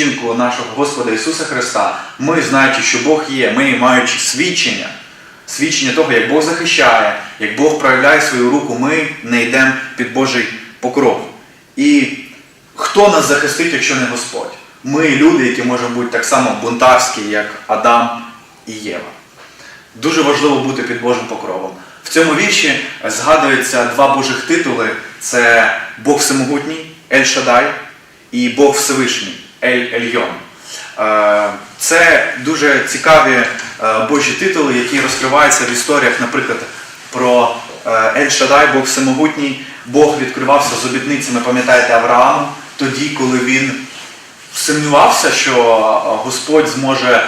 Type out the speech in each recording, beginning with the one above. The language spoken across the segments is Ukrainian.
вчинку нашого Господа Ісуса Христа, ми, знаючи, що Бог є, ми маючи свідчення, свідчення того, як Бог захищає, як Бог проявляє свою руку, ми не йдемо під Божий покров. І хто нас захистить, якщо не Господь? Ми люди, які можемо бути так само бунтарські, як Адам і Єва. Дуже важливо бути під Божим покровом. В цьому вірші згадуються два Божих титули: це Бог Всемогутній, Ель Шадай, і Бог Всевишній, Ель Ельйон. Е, Це дуже цікаві е, Божі титули, які розкриваються в історіях, наприклад, про е, Ель Шадай, Бог Всемогутній. Бог відкривався з обітницями, пам'ятаєте, Аврааму, тоді, коли він сумнівався, що Господь зможе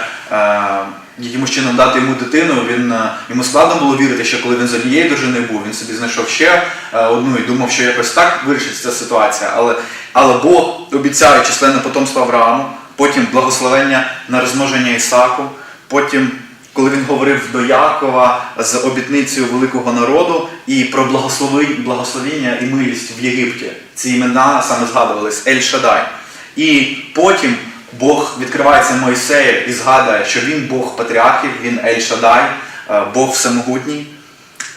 якимось чином дати йому дитину. Він, е, йому складно було вірити, що коли він з однією дружиною був, він собі знайшов ще е, одну і думав, що якось так вирішиться ця ситуація. Але, але Бог обіцяє численне потомство Аврааму, потім благословення на розмноження Ісаку, потім. Коли він говорив до Якова з обітницею великого народу і про благословіння і милість в Єгипті, ці імена саме згадувались Ель Шадай. І потім Бог відкривається Мойсею і згадує, що він Бог патріархів, він Ель Шадай, е, Бог Всемогутній.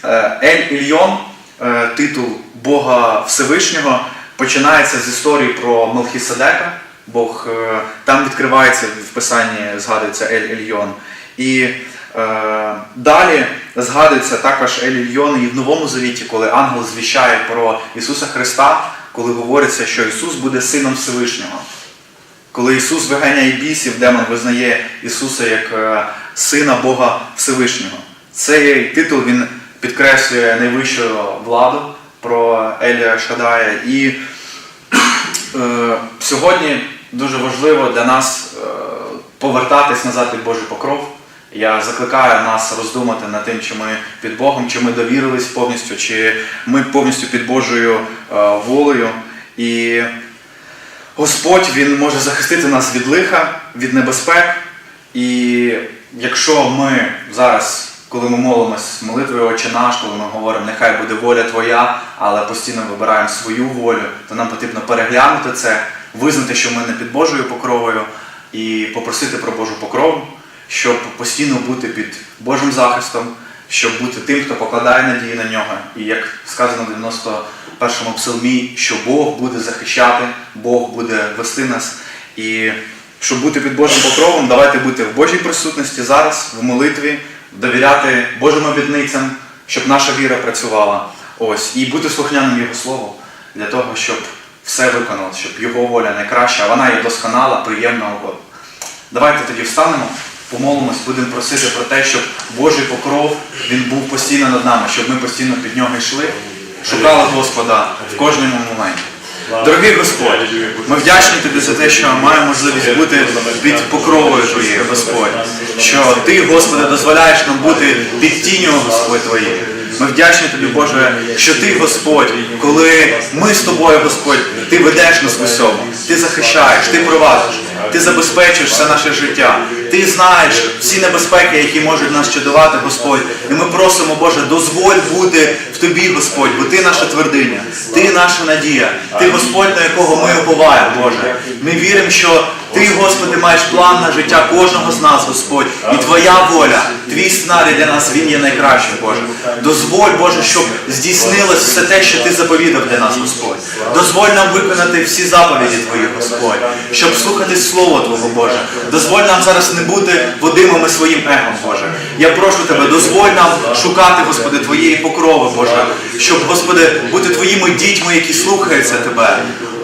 Е, Ель Ільйон, е, титул Бога Всевишнього, починається з історії про Мелхіседека. Бог там відкривається в Писанні, згадується Ель Ільйон. І е, далі згадується також Ель Ільйон і в Новому Завіті, коли ангел звіщає про Ісуса Христа, коли говориться, що Ісус буде сином Всевишнього. Коли Ісус виганяє бісів, демон визнає Ісуса як е, сина Бога Всевишнього. Цей титул він підкреслює найвищу владу про Елія Шадая. І е, сьогодні дуже важливо для нас е, повертатись назад під Божий покров. Я закликаю нас роздумати над тим, чи ми під Богом, чи ми довірились повністю, чи ми повністю під Божою е, волею. І Господь Він може захистити нас від лиха, від небезпек. І якщо ми зараз, коли ми молимось молитвою Отче наш, коли ми говоримо, нехай буде воля Твоя, але постійно вибираємо свою волю, то нам потрібно переглянути це, визнати, що ми не під Божою покровою, і попросити про Божу покрову, щоб постійно бути під Божим захистом, щоб бути тим, хто покладає надії на нього. І як сказано в 91-му псалмі, що Бог буде захищати, Бог буде вести нас. І щоб бути під Божим покровом, давайте бути в Божій присутності зараз, в молитві, довіряти Божим обітницям, щоб наша віра працювала. Ось, і бути слухняним Його Слову для того, щоб все виконалося, щоб Його воля найкраща, вона є досконала, приємна угодна. Давайте тоді встанемо, помолимось, будемо просити про те, щоб Божий покров він був постійно над нами, щоб ми постійно під нього йшли, шукали Господа в кожному моменті. Дорогий Господь, ми вдячні тобі за те, що маємо можливість бути під покровою Твоєю, Господь. Що Ти, Господи, дозволяєш нам бути під тінню, Господь Твоєї. Ми вдячні тобі, Боже, що ти, Господь, коли ми з тобою, Господь, ти ведеш нас в усьому, ти захищаєш, ти провадиш, ти забезпечуєш все наше життя. Ти знаєш всі небезпеки, які можуть нас чудувати, Господь. І ми просимо, Боже, дозволь бути в тобі, Господь, бо ти наша твердиня, ти наша надія, ти Господь, на якого ми уповаємо, Боже. Ми віримо, що ти, Господи, маєш план на життя кожного з нас, Господь, і Твоя воля, твій сценарій для нас він є найкращим, Боже. Дозволь, Боже, щоб здійснилось все те, що Ти заповідав для нас, Господь. Дозволь нам виконати всі заповіді Твої, Господь, щоб слухати Слово Твого, Боже. Дозволь нам зараз не бути водимими своїм егом, Боже. Я прошу Тебе, дозволь нам шукати, Господи, Твоєї покрови, Боже, щоб, Господи, бути Твоїми дітьми, які слухаються Тебе.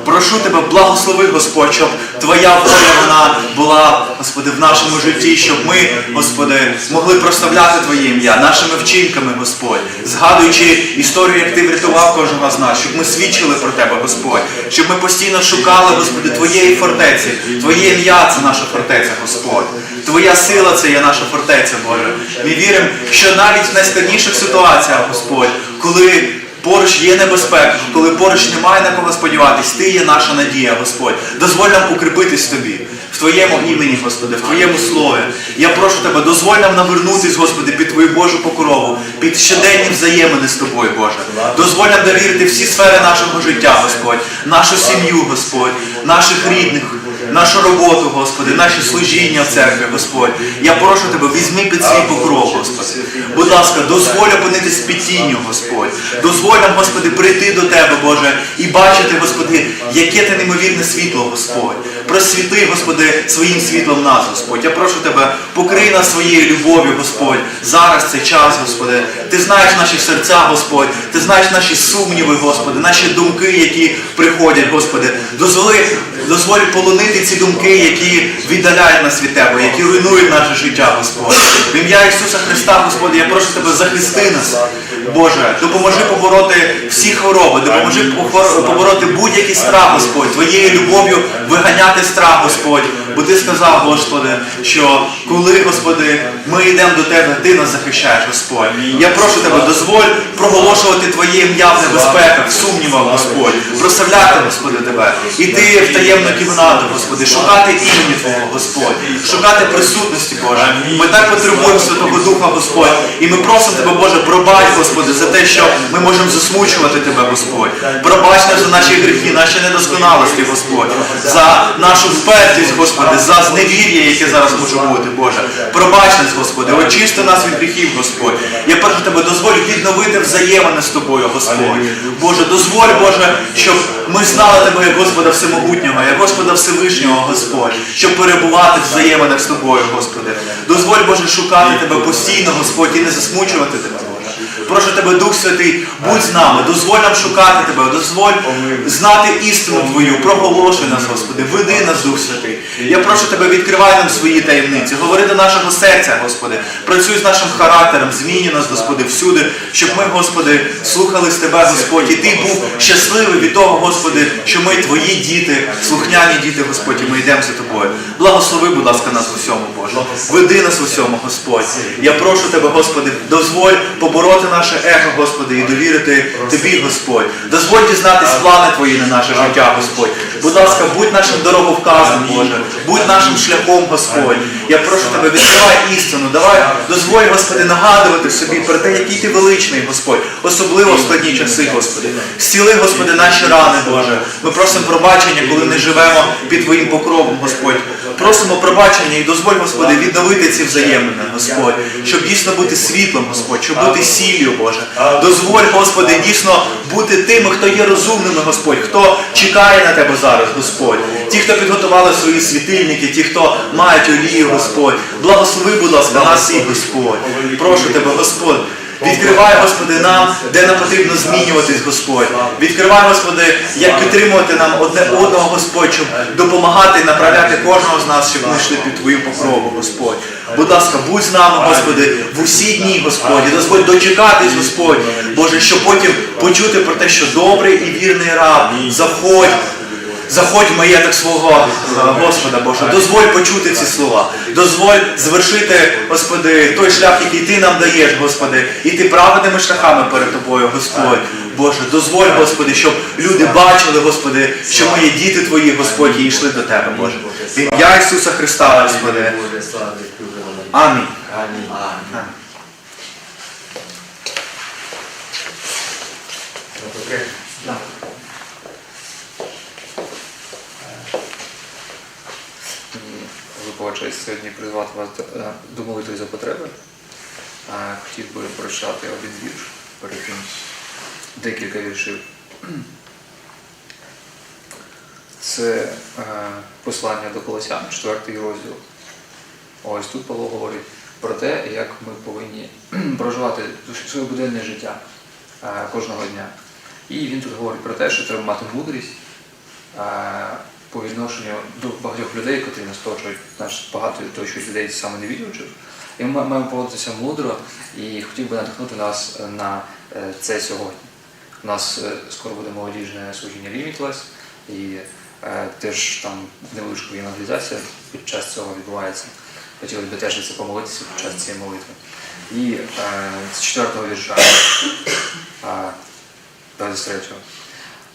Прошу тебе, благослови, Господь, щоб Твоя воля вона була, Господи, в нашому житті, щоб ми, Господи, могли прославляти Твоє ім'я нашими вчинками, Господь, згадуючи історію, як Ти врятував кожного з нас, щоб ми свідчили про Тебе, Господь, щоб ми постійно шукали, Господи, Твоєї фортеці. Твоє ім'я це наша фортеця, Господь. Твоя сила це є наша фортеця, Боже. Ми віримо, що навіть в найскладніших ситуаціях, Господь, коли поруч є небезпека, коли поруч немає на кого сподіватись, Ти є наша надія, Господь. Дозволь нам укріпитись Тобі, в Твоєму імені, Господи, в Твоєму слові. Я прошу Тебе, дозволь нам навернутись, Господи, під Твою Божу покрову, під щоденні взаємини з Тобою, Боже. Дозволь нам довірити всі сфери нашого життя, Господь, нашу сім'ю, Господь, наших рідних, нашу роботу, Господи, наші служіння в церкві, Господь. Я прошу Тебе, візьми під свій покров, Господи. Будь ласка, дозволь опинитись під тінню, Господь. Дозволь нам, Господи, прийти до Тебе, Боже, і бачити, Господи, яке ти неймовірне світло, Господь. Просвіти, Господи, своїм світлом нас, Господь. Я прошу Тебе, покрий нас своєю любов'ю, Господь. Зараз цей час, Господи. Ти знаєш наші серця, Господь. Ти знаєш наші сумніви, Господи, наші думки, які приходять, Господи. Дозволи, дозволь полонити ці думки, які віддаляють нас від Тебе, які руйнують наше життя, Господь. В ім'я Ісуса Христа, Господи, я прошу Тебе, захисти нас. Боже, допоможи побороти всі хвороби, допоможи побороти будь-який страх, Господь, Твоєю любов'ю виганяти страх, Господь. Бо Ти сказав, Господи, що коли, Господи, ми йдемо до Тебе, Ти нас захищаєш, Господь. Я прошу Тебе, дозволь проголошувати Твоє ім'я в небезпеках, в сумнівах, Господь, прославляти, Господи, Тебе, іти в таємну кімнату, Господи, шукати імені Твого, Господь, шукати присутності, Боже. Ми так потребуємо Святого Духа, Господь, і ми просимо Тебе, Боже, пробач, Господи, за те, що ми можемо засмучувати Тебе, Господь. Пробач нас за наші гріхи, наші недосконалості, Господь, за нашу впертість, Господи, за зневір'я, яке зараз може бути, Боже. Пробач нас, Господи, очисти нас від гріхів, Господь. Я прошу Тебе, дозволь відновити взаємини з Тобою, Господь. Боже, дозволь, Боже, щоб ми знали Тебе як Господа Всемогутнього, як Господа Всевишнього, Господь, щоб перебувати в взаєминах з Тобою, Господи. Дозволь, Боже, шукати Тебе постійно, Господь, і не засмучувати Тебе. Прошу Тебе, Дух Святий, будь з нами, дозволь нам шукати Тебе, дозволь знати істину Твою, проголошуй нас, Господи, веди нас, Дух Святий. Я прошу Тебе, відкривай нам свої таємниці, говори до нашого серця, Господи, працюй з нашим характером, змінюй нас, Господи, всюди, щоб ми, Господи, слухались Тебе, Господь, і Ти був щасливий від того, Господи, що ми Твої діти, слухняні діти, Господь, і ми йдемо за Тобою. Благослови, будь ласка, нас в усьому, Боже. Веди нас в усьому, Господь. Я прошу Тебе, Господи, дозволь побороти наше его, Господи, і довірити Тобі, Господь. Дозволь дізнатись плани Твої на наше життя, Господь. Будь ласка, будь нашим дороговказом, Боже, будь нашим шляхом, Господь. Я прошу Тебе, відкривай істину, давай, дозволь, Господи, нагадувати собі про те, який ти величний, Господь, особливо в складні часи, Господи. Зціли, Господи, наші рани, Боже. Ми просимо пробачення, коли не живемо під Твоїм покровом, Господь. Просимо пробачення і дозволь, Господи, відновити ці взаємини, Господь, щоб дійсно бути світлом, Господь, щоб бути сіллю, Боже. Дозволь, Господи, дійсно бути тими, хто є розумними, Господь, хто чекає на Тебе зараз, Господь. Ті, хто підготували свої світильники, ті, хто мають олію, Господь. Благослови, будь ласка, нас і Господь. Прошу Тебе, Господь. Відкривай, Господи, нам, де нам потрібно змінюватись, Господь. Відкривай, Господи, як підтримувати нам одне одного, Господь, щоб допомагати направляти кожного з нас, щоб ми йшли під Твою покрову, Господь. Будь ласка, будь з нами, Господи, в усі дні, Господь. І дозволь дочекатись, Господь, Боже, щоб потім почути про те, що добрий і вірний раб, заходь. Заходь в маєток свого Господа Боже, дозволь почути ці слова, дозволь звершити, Господи, той шлях, який Ти нам даєш, Господи, іти праведними шляхами перед Тобою, Господь. Боже, дозволь, Господи, щоб люди бачили, Господи, що ми є діти Твої, Господь, і йшли до Тебе, Боже. В ім'я Ісуса Христа, Господи. Амінь. Амінь. Амінь. Вибачаюсь сьогодні призвати вас до, е, молитви за потреби. Хотів би прочитати один вірш, перед тим декілька віршів. Це е, послання до Колосян, четвертий розділ. Ось тут Павло говорить про те, як ми повинні проживати своє буденне життя е, кожного дня. І він тут говорить про те, що треба мати мудрість по відношенню до багатьох людей, котрі нас оточують, нас багато оточують людей саме невіруючих. І ми маємо поводитися мудро і хотів би надихнути нас е, на е, це сьогодні. У нас е, скоро буде молодіжне служіння Limitless, і теж там невеличка евангелізація під час цього відбувається. Хотілося б теж це помолитися під час цієї молитви. І з четвертого вірша. Е, 23.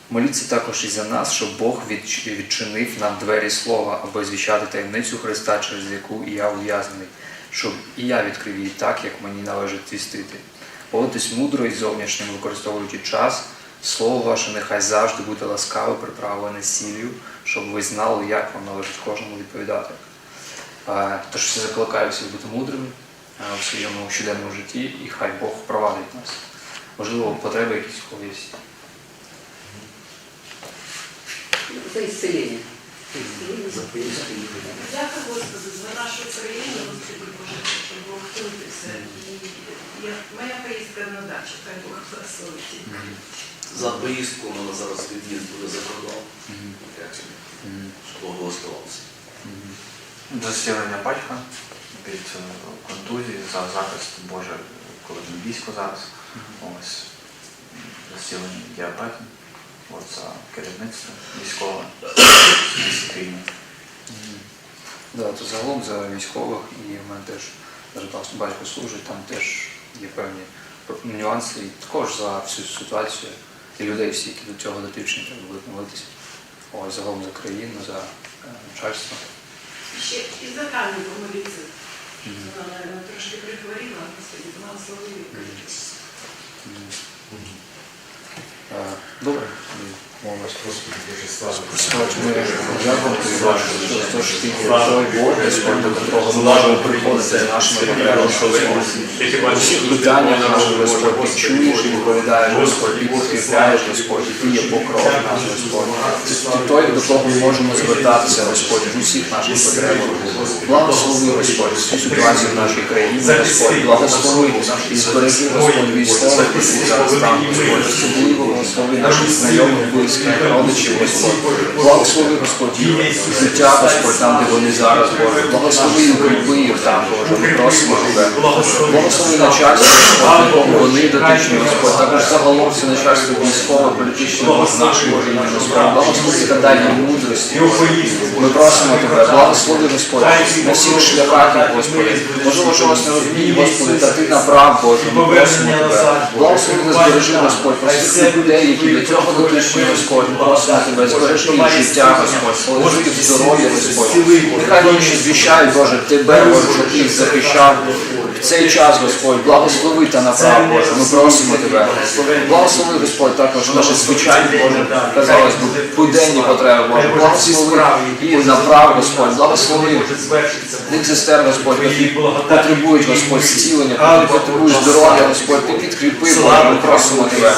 Моліться також і за нас, щоб Бог відчинив нам двері слова, аби звіщати таємницю Христа, через яку і я ув'язнений, щоб і я відкрив її так, як мені належить твістити. Поводьтесь мудро і зовнішнім, використовуючи час, слово ваше нехай завжди буде ласкаве, приправлене сіллю, щоб ви знали, як вам належить кожному відповідати. Е, Тож всі закликаю всіх бути мудрими е, у своєму щоденному житті, і хай Бог провадить нас. Можливо, потреби якісь когось. За исцеление. Дякую Господу за нашу країну, Господи Боже, щоб Бог. Моя поїздка на дачу, хай Бог благословить. За поїздку у зараз від'їзд буде за кордон. Щоб Бог благословився. Засілення батька від е, контузії за захист Боже, коли він військо зараз. Ось засілення діабету, от за керівництво військове в місті Да, то загалом за військових і в мене теж даже батько служить, там теж є певні нюанси, і також за всю ситуацію і людей всі, які до цього дотичні, треба будуть молитися. Ось загалом за країну, за е, начальство. Ще і за Таню помоліться. Вона, наверное, трошки прихворіла, Господи, благослови. Е, Добре, можемо приходити нашими питаннях наших, Господь, чуєш і відповідаєш, Господь, і підкріпляєш, Господь, і ти є покров наш, Господь. Ти, ти той, до кого ми можемо звертатися, Господь, в усіх наших потребах. Благослови, Господь, всю ситуацію в нашій країні, Господь, благослови і збережи, Господь, військових, які зараз там, Господь, благослови наших знайомих, близьких, родичів, Господь. Благослови, Господь, їх життя, Господь, там, де вони зараз, Боже. Благослови і укріпи їх там, Боже. Ми просимо Тебе. Благослови начальство, Господь, вони дотичні, Господь. Також загалом все начальство військове, політичне, Боже, нашої країни, Господь. Благослови та мудрості. Ми просимо Тебе, благослови, Господь, на всіх шляхах, Господи. Можливо, чогось не розуміє, Господи, та Ти направ, Боже. Ми просимо Тебе. Благослови нас збережи, Господь, про всіх людей, які до цього дотичні, Господь. Просимо Тебе, збережи їх життя, Господь, положи їх здоров'я, Господь. Нехай вони звіщають, Боже, Тебе, Боже, їх захищав. В цей час, Господь, благослови та направ, Боже. Ми просимо Тебе. Благослови, Господь, також наші звичайні, Боже, казалось би, буденні потреби, Боже. Благослови і направ, Господь. Благослови тих сестер, Господь, які потребують, Господь, зцілення, які потребують здоров'я, Господь, Ти підкріпи, Боже, ми просимо Тебе,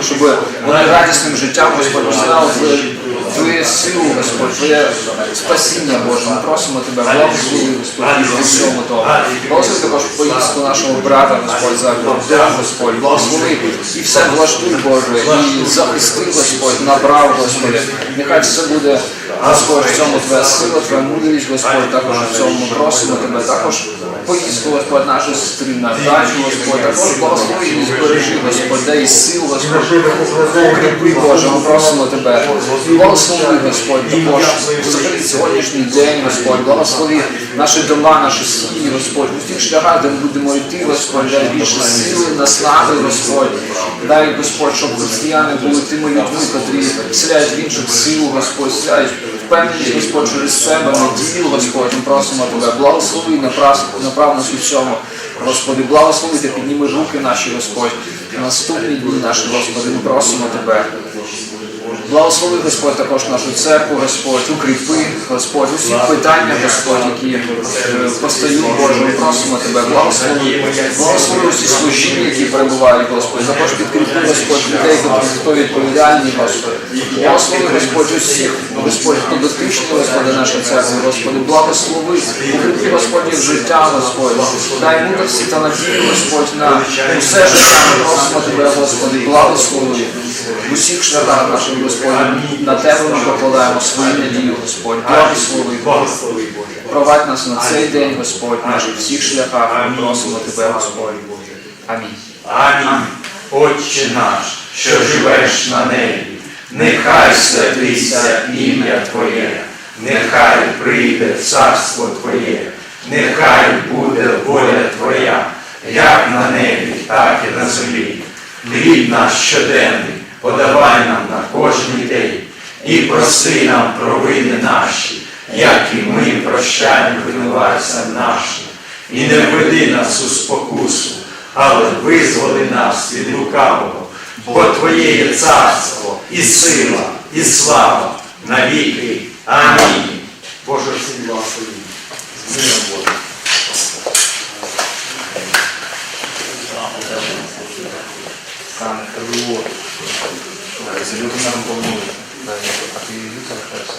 щоб вони радісним життям, Господь, знали Твоє, силу, Господь, Твоє спасіння, Боже. Ми просимо Тебе, благослови, Господь, і в всьому тому. Благослови також поїздку нашого брата, Господь, за кордон, Господь, благослови і все влаштуй, Боже, і захисти, Господь, направ, Господи. Нехай все буде, Господь, в цьому Твоя сила, Твоя мудрість, Господь, також в цьому просимо Тебе, також поїздку, Господь, нашої сестри на дачу, Господь, також благослови і збережи, Господь, дай сил, Господь, укріпи, Боже, ми просимо Тебе, благослови, Господь, також взагалі сьогоднішній день, Господь, благослови наші дома, наші сім'ї, Господь, у всіх шляхах, де ми будемо йти, Господь, дай більше сили, наснаги, Господь, дай, Господь, щоб християни були тими людьми, котрі вселяють в інших силу, Господь, вселяють впевненість, Господь, через себе, надію, Господь, ми просимо Тебе, благослови, направ, нас у всьому. Господи, благослови та підніми руки наші, Господь, наступні дні наші, Господи, ми просимо Тебе. Благослови, Господь, також нашу церкву, Господь, укріпи, Господь, усі питання, Господь, які е, постають, Боже, ми просимо Тебе, благослови, благослови усі служіння, які перебувають, Господь, також підкріпи, Господь, людей, хто відповідальні, Господь. Благослови, Господь, усіх, Господь, хто дотичний, Господи, нашої церкви, Господи, благослови, укріпи, Господь, життя, Господь, дай мудрості та надію, Господь, на усе життя, ми просимо Тебе, Господи, благослови в усіх шляхах наших, Господь, на Тебе ми покладаємо свою надію, Господь, благослови, провадь нас на цей день, Господь, наших всіх шляхах, ми просимо Тебе, Господь. Амінь. Амінь. Отче наш, що живеш на небі, нехай святиться ім'я Твоє, нехай прийде царство Твоє, нехай буде воля Твоя, як на небі, так і на землі. Хліб наш щоденний, подавай нам на кожний день, і прости нам провини наші, як і ми прощаємо винуватцям нашим. І не введи нас у спокусу, але визволи нас від лукавого, бо Твоє є царство, і сила, і слава навіки. Амінь. Боже всім благословінь. З миром Божим. Хевру. Це люди нам помолити. А ти її залишаєшся?